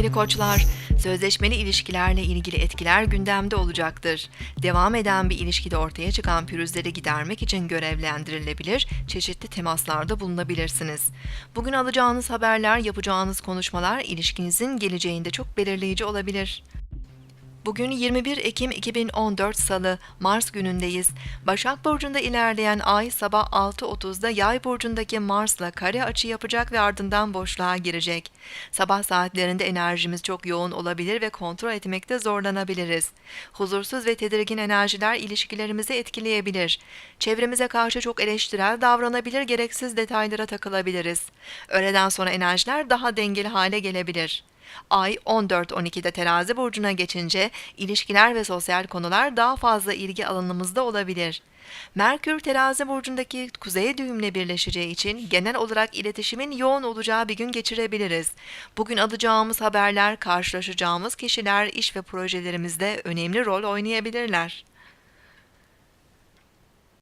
Sevgili koçlar, sözleşmeli ilişkilerle ilgili etkiler gündemde olacaktır. Devam eden bir ilişkide ortaya çıkan pürüzleri gidermek için görevlendirilebilir, çeşitli temaslarda bulunabilirsiniz. Bugün alacağınız haberler, yapacağınız konuşmalar ilişkinizin geleceğinde çok belirleyici olabilir. Bugün 21 Ekim 2014 Salı, Mars günündeyiz. Başak Burcu'nda ilerleyen ay sabah 6.30'da Yay Burcu'ndaki Mars'la kare açı yapacak ve ardından boşluğa girecek. Sabah saatlerinde enerjimiz çok yoğun olabilir ve kontrol etmekte zorlanabiliriz. Huzursuz ve tedirgin enerjiler ilişkilerimizi etkileyebilir. Çevremize karşı çok eleştirel davranabilir, gereksiz detaylara takılabiliriz. Öğleden sonra enerjiler daha dengeli hale gelebilir. Ay 14-12'de terazi burcuna geçince ilişkiler ve sosyal konular daha fazla ilgi alanımızda olabilir. Merkür terazi burcundaki kuzey düğümle birleşeceği için genel olarak iletişimin yoğun olacağı bir gün geçirebiliriz. Bugün alacağımız haberler, karşılaşacağımız kişiler iş ve projelerimizde önemli rol oynayabilirler.